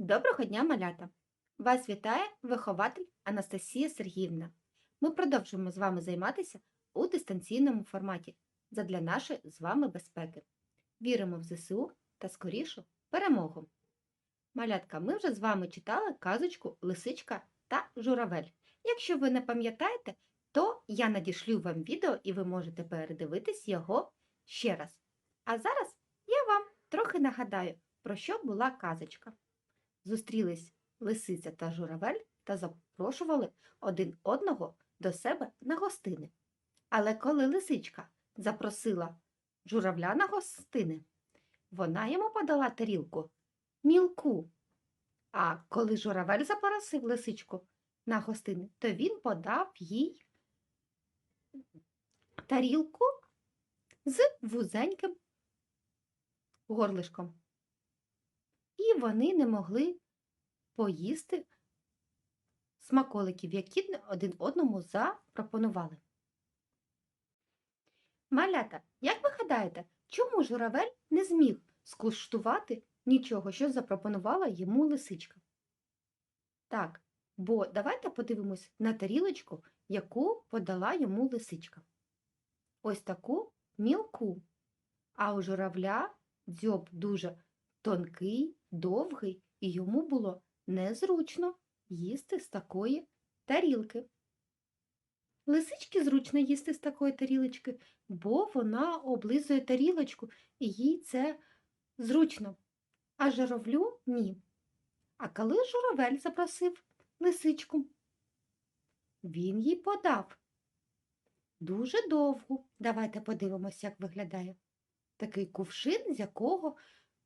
Доброго дня, малята! Вас вітає вихователь Анастасія Сергіївна. Ми продовжуємо з вами займатися у дистанційному форматі задля нашої з вами безпеки. Віримо в ЗСУ та скорішу перемогу. Малятка, ми вже з вами читали казочку Лисичка та Журавель. Якщо ви не пам'ятаєте, то я надішлю вам відео і ви можете передивитись його ще раз. А зараз я вам трохи нагадаю, про що була казочка. Зустрілись лисиця та журавель та запрошували один одного до себе на гостини. Але коли лисичка запросила журавля на гостини, вона йому подала тарілку мілку. А коли журавель запросив лисичку на гостини, то він подав їй тарілку з вузеньким горлишком. Вони не могли поїсти смаколиків, які один одному запропонували. Малята, як ви гадаєте, чому журавель не зміг скуштувати нічого, що запропонувала йому лисичка? Так, бо давайте подивимось на тарілочку, яку подала йому лисичка. Ось таку мілку. А у журавля дзьоб дуже тонкий, довгий, і йому було незручно їсти з такої тарілки. Лисички зручно їсти з такої тарілочки, бо вона облизує тарілочку, і їй це зручно. А журавлю ні. А коли журавель запросив лисичку, він їй подав дуже довгу. Давайте подивимося, як виглядає. Такий кувшин, з якого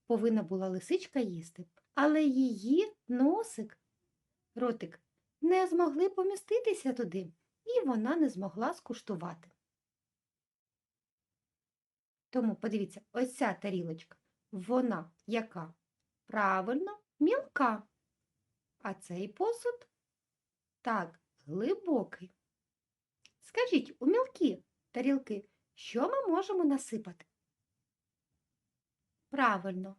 повинна була лисичка їсти. Але її носик, ротик, не змогли поміститися туди, і вона не змогла скуштувати. Тому подивіться, ось ця тарілочка, вона яка? Правильно, мілка. А цей посуд так, глибокий. Скажіть, у мілкі тарілки, що ми можемо насипати? Правильно,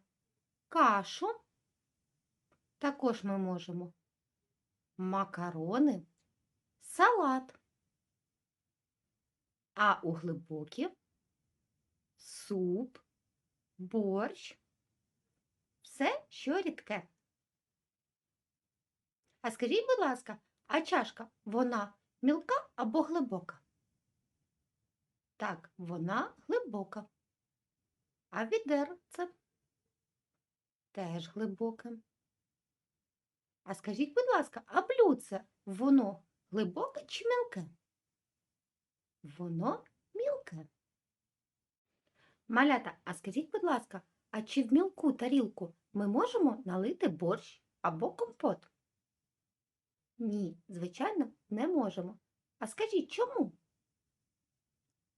кашу. Також ми можемо макарони, салат. А у глибокі суп, борщ, все, що рідке. А скажіть, будь ласка, а чашка вона мілка або глибока? Так, вона глибока. А відерце теж глибоке. А скажіть, будь ласка, а блюдце воно глибоке чи мілке? Воно мілке. Малята, а скажіть, будь ласка, а чи в мілку тарілку ми можемо налити борщ або компот? Ні, звичайно, не можемо. А скажіть, чому?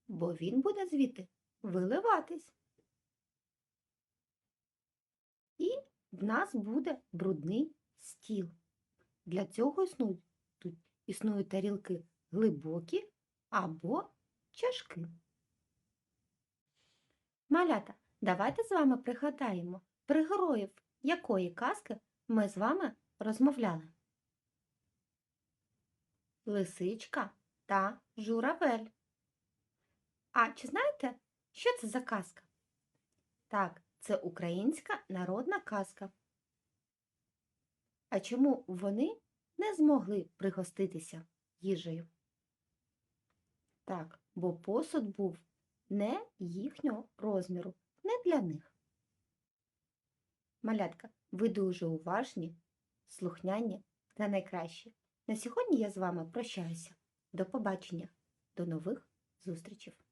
Бо він буде звідти виливатись. І в нас буде брудний стіл. Для цього існують тут існують тарілки глибокі або чашки. Малята, давайте з вами пригадаємо про героїв якої казки ми з вами розмовляли. Лисичка та журавель. А чи знаєте, що це за казка? Так, це українська народна казка. А чому вони не змогли пригоститися їжею? Так, бо посуд був не їхнього розміру, не для них. Малятка, ви дуже уважні, слухняні та найкращі. На сьогодні я з вами прощаюся. До побачення, до нових зустрічей!